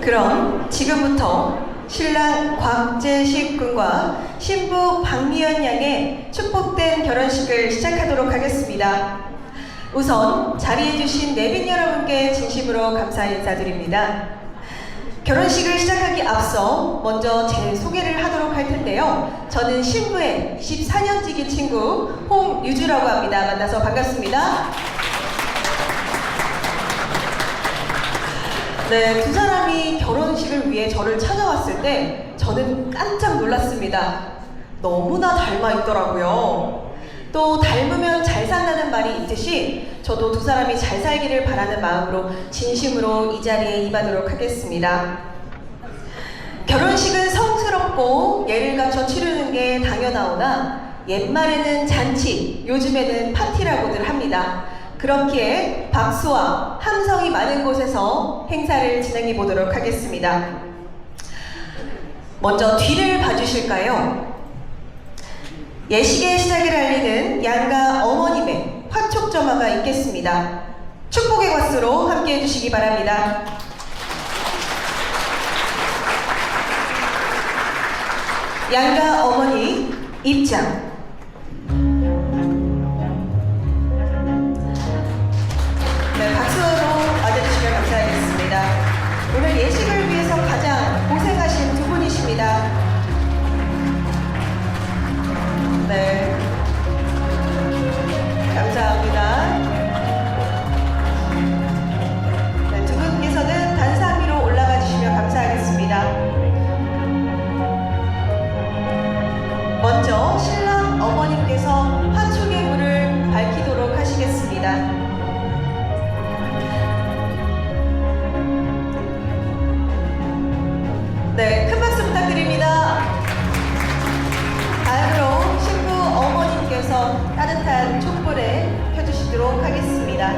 그럼 지금부터 신랑 곽재식 군과 신부 박미연 양의 축복된 결혼식을 시작하도록 하겠습니다. 우선 자리해주신 내빈 여러분께 진심으로 감사 인사드립니다. 결혼식을 시작하기 앞서 먼저 제 소개를 하도록 할 텐데요. 저는 신부의 24년 지기 친구 홍유주라고 합니다. 만나서 반갑습니다. 네, 두 사람이 결혼식을 위해 저를 찾아왔을 때 저는 깜짝 놀랐습니다. 너무나 닮아 있더라고요. 또 닮으면 잘 산다는 말이 있듯이 저도 두 사람이 잘 살기를 바라는 마음으로 진심으로 이 자리에 임하도록 하겠습니다. 결혼식은 성스럽고 예를 갖춰 치르는 게 당연하오나 옛말에는 잔치, 요즘에는 파티라고들 합니다. 그렇기에 박수와 함성이 많은 곳에서 행사를 진행해 보도록 하겠습니다. 먼저 뒤를 봐주실까요? 예식의 시작을 알리는 양가 어머님의 화촉점화가 있겠습니다. 축복의 박수로 함께 해주시기 바랍니다. 양가 어머니 입장. 어머님께서 따뜻한 촛불에 펴주시도록 하겠습니다.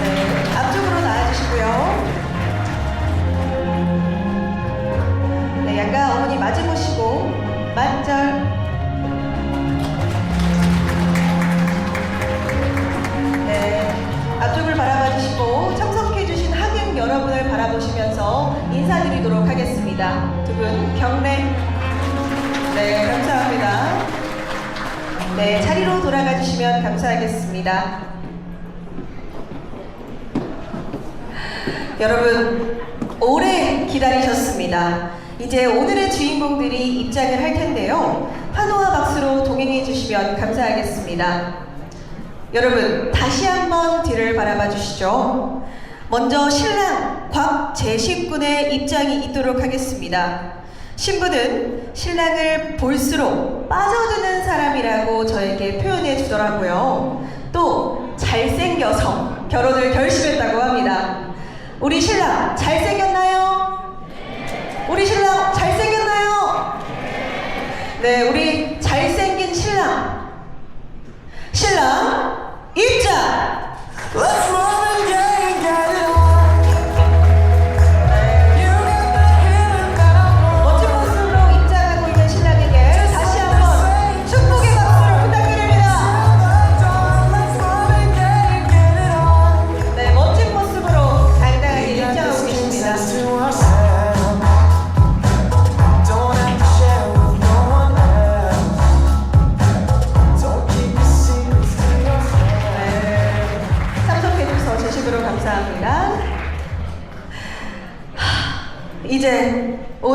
네, 앞쪽으로 나와주시고요. 네, 양가 어머니 마주 보시고 만절. 네, 앞쪽을 바라봐 주시고 참석해 주신 하객 여러분을 바라보시면서 인사드리도록 하겠습니다. 두 분 경례. 네, 감사합니다. 네, 자리로 돌아가 주시면 감사하겠습니다. 여러분, 오래 기다리셨습니다. 이제 오늘의 주인공들이 입장을 할 텐데요. 환호와 박수로 동행해 주시면 감사하겠습니다. 여러분, 다시 한번 뒤를 바라봐 주시죠. 먼저 신랑 곽재식 군의 입장이 있도록 하겠습니다. 신부는 신랑을 볼수록 빠져드는 사람이라고 저에게 표현해 주더라고요. 또 잘생겨서 결혼을 결심했다고 합니다. 우리 신랑 잘생겼나요? 우리 신랑 잘생겼나요? 네, 우리 잘생긴 신랑. 신랑 입장!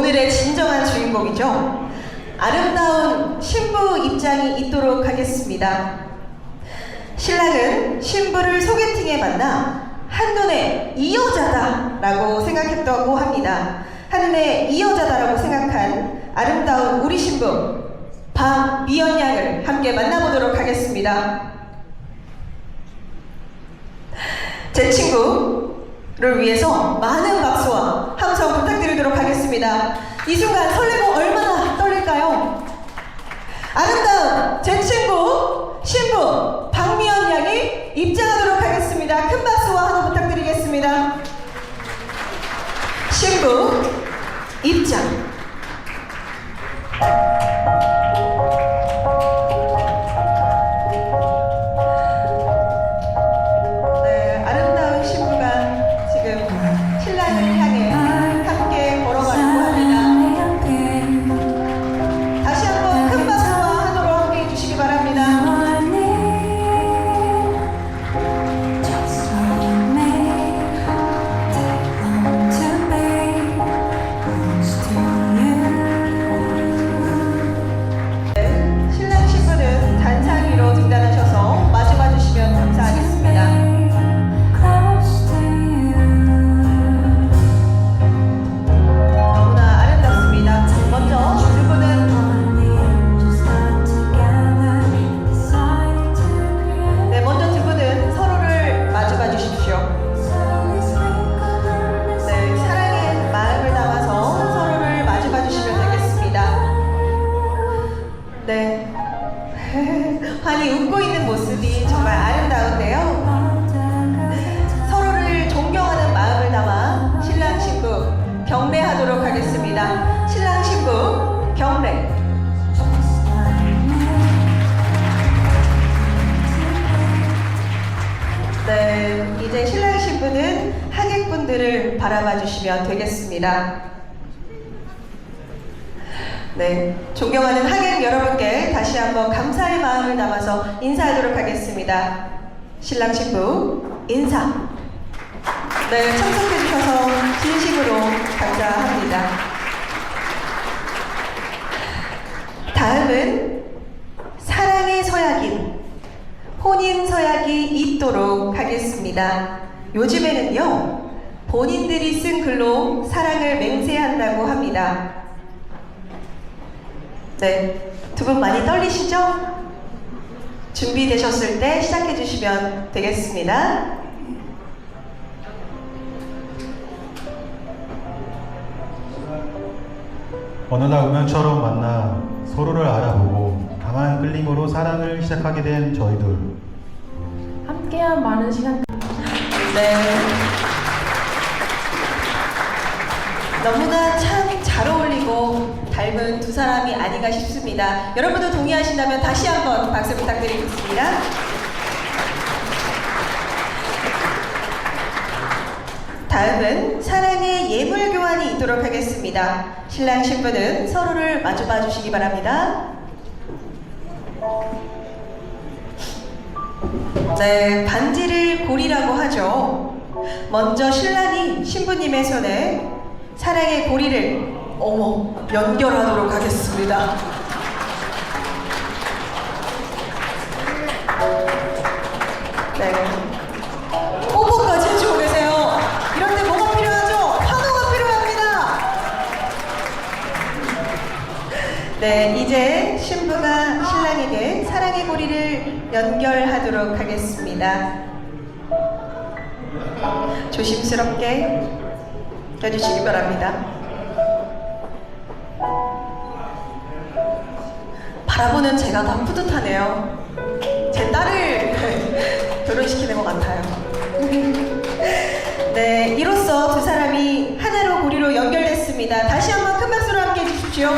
오늘의 진정한 주인공이죠. 아름다운 신부 입장이 있도록 하겠습니다. 신랑은 신부를 소개팅에 만나 한눈에 이 여자다라고 생각했다고 합니다. 한눈에 이 여자다라고 생각한 아름다운 우리 신부 박미연 양을 함께 만나보도록 하겠습니다. 제 친구 를 위해서 많은 박수와 함성 부탁드리도록 하겠습니다. 이 순간 설레고 얼마나 떨릴까요? 아름다운 제 친구 신부 박미연 양이 입장 경례하도록 하겠습니다. 신랑 신부 경례. 네, 이제 신랑 신부는 하객분들을 바라봐 주시면 되겠습니다. 네, 존경하는 하객 여러분께 다시 한번 감사의 마음을 담아서 인사하도록 하겠습니다. 신랑 신부 인사. 네, 참석해 주셔서 진심으로 감사합니다. 다음은 사랑의 서약인 혼인 서약이 있도록 하겠습니다. 요즘에는요, 본인들이 쓴 글로 사랑을 맹세한다고 합니다. 네, 두 분 많이 떨리시죠? 준비되셨을 때 시작해 주시면 되겠습니다. 어느 날 우연처럼 만나 서로를 알아보고 강한 끌림으로 사랑을 시작하게 된 저희들. 함께한 많은 시간 네. 너무나 참 잘 어울리고 닮은 두 사람이 아닌가 싶습니다. 여러분도 동의하신다면 다시 한번 박수 부탁드리겠습니다. 다음은 사랑의 예물 교환이 있도록 하겠습니다. 신랑 신부는 서로를 마주 봐 주시기 바랍니다. 네, 반지를 고리라고 하죠. 먼저 신랑이 신부님의 손에 사랑의 고리를 어머 연결하도록 하겠습니다. 네. 네, 이제 신부가 신랑에게 사랑의 고리를 연결하도록 하겠습니다. 조심스럽게 해주시기 바랍니다. 바라보는 제가 다 뿌듯하네요. 제 딸을 결혼시키는 것 같아요. 네, 이로써 두 사람이 하나로 고리로 연결됐습니다. 다시 한번 큰 박수로 함께 해주십시오.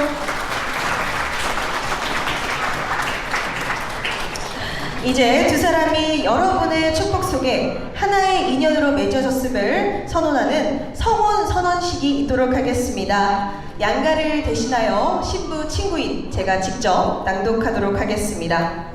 이제 두 사람이 여러분의 축복 속에 하나의 인연으로 맺어졌음을 선언하는 성혼 선언식이 있도록 하겠습니다. 양가를 대신하여 신부 친구인 제가 직접 낭독하도록 하겠습니다.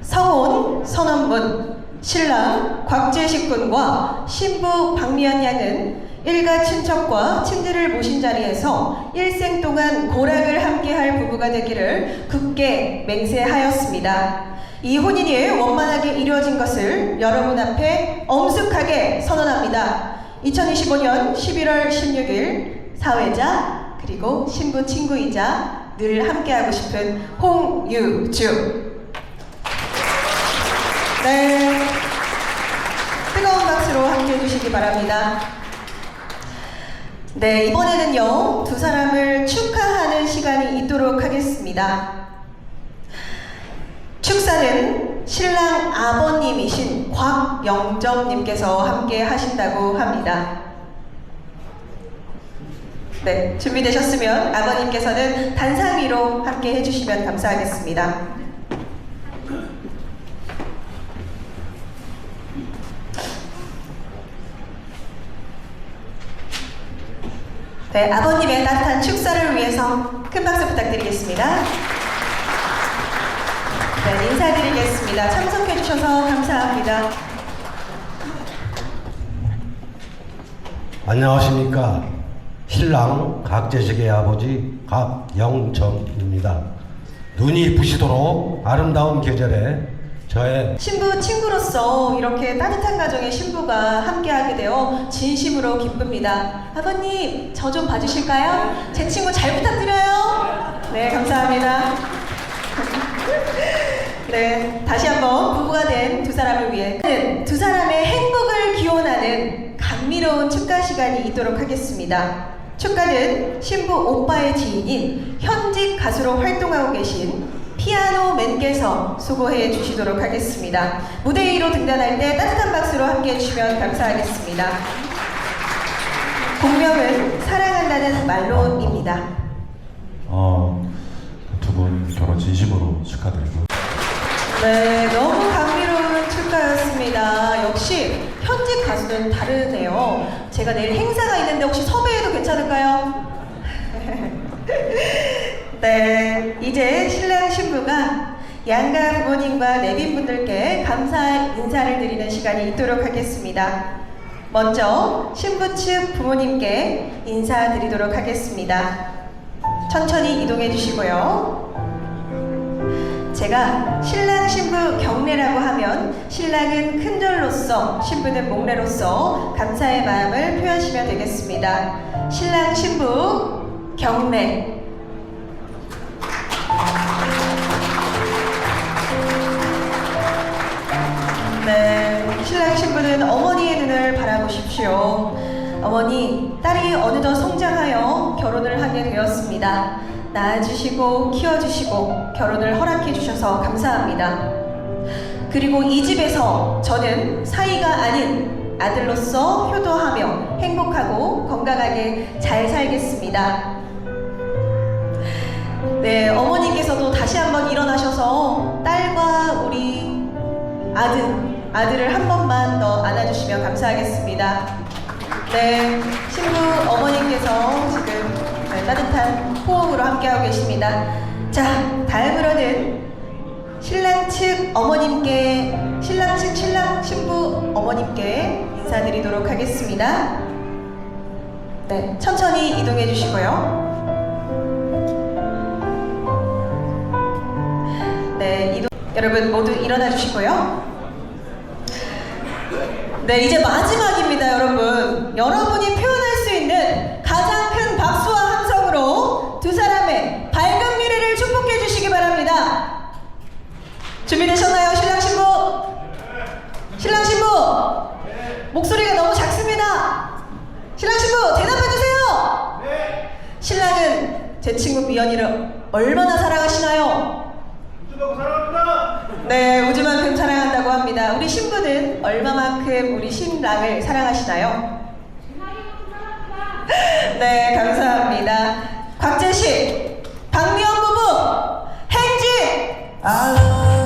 성혼 선언문 신랑 곽재식 군과 신부 박미연 양은 일가 친척과 친들을 모신 자리에서 일생 동안 고락을 함께할 부부가 되기를 굳게 맹세하였습니다. 이 혼인이 원만하게 이루어진 것을 여러분 앞에 엄숙하게 선언합니다. 2025년 11월 16일 사회자 그리고 신부 친구이자 늘 함께하고 싶은 홍유주 네. 뜨거운 박수로 함께 해주시기 바랍니다. 네, 이번에는요, 두 사람을 축하하는 시간이 있도록 하겠습니다. 축사는 신랑 아버님이신 곽영점님께서 함께 하신다고 합니다. 네, 준비되셨으면 아버님께서는 단상 위로 함께 해주시면 감사하겠습니다. 네, 아버님의 따뜻한 축사를 위해서 큰 박수 부탁드리겠습니다. 네, 인사드리겠습니다. 참석해 주셔서 감사합니다. 안녕하십니까. 신랑 각재식의 아버지 각영정입니다. 눈이 부시도록 아름다운 계절에 저의 신부 친구로서 이렇게 따뜻한 가정의 신부가 함께하게 되어 진심으로 기쁩니다. 아버님, 저 좀 봐주실까요? 제 친구 잘 부탁드려요. 네, 감사합니다. 네, 다시 한번 부부가 된 두 사람을 위해 두 사람의 행복을 기원하는 감미로운 축가 시간이 있도록 하겠습니다. 축가는 신부 오빠의 지인인 현직 가수로 활동하고 계신 피아노 맨께서 수고해 주시도록 하겠습니다. 무대 위로 등단할 때 따뜻한 박수로 함께 해주시면 감사하겠습니다. 본명은 사랑한다는 말로입니다. 어, 두 분 결혼 진심으로 축하드리고 네, 너무 감미로운 축가였습니다. 역시 현직 가수들 저는 다르네요. 제가 내일 행사가 있는데 혹시 섭외해도 괜찮을까요? 네, 이제 신랑 신부가 양가 부모님과 내빈 분들께 감사 인사를 드리는 시간이 있도록 하겠습니다. 먼저 신부 측 부모님께 인사드리도록 하겠습니다. 천천히 이동해 주시고요. 제가 신랑 신부 경례라고 하면 신랑은 큰절로서 신부는 목례로서 감사의 마음을 표하시면 되겠습니다. 신랑 신부 경례 네, 신랑 신부는 어머니의 눈을 바라보십시오. 어머니, 딸이 어느덧 성장하여 결혼을 하게 되었습니다. 낳아주시고 키워주시고 결혼을 허락해 주셔서 감사합니다. 그리고 이 집에서 저는 사이가 아닌 아들로서 효도하며 행복하고 건강하게 잘 살겠습니다. 네, 어머니께서도 다시 한번 일어나셔서 딸과 우리 아들, 아들을 한 번만 더 안아주시면 감사하겠습니다. 네, 신부 어머니께서 지금 네, 따뜻한 호흡으로 함께하고 계십니다. 자, 다음으로는 신랑 측 어머님께, 신랑 측 신랑 신부 어머님께 인사드리도록 하겠습니다. 네, 천천히 이동해 주시고요. 네, 이동, 여러분 모두 일어나 주시고요. 네, 이제 마지막입니다, 여러분. 여러분이 준비되셨나요, 신랑 신부? 신랑 신부! 목소리가 너무 작습니다. 신랑 신부, 대답해 주세요! 신랑은 제 친구 미연이를 얼마나 사랑하시나요? 네, 우주만큼 사랑한다고 합니다. 우리 신부는 얼마만큼 우리 신랑을 사랑하시나요? 네, 감사합니다. 곽재식, 박미연 부부, 행진! I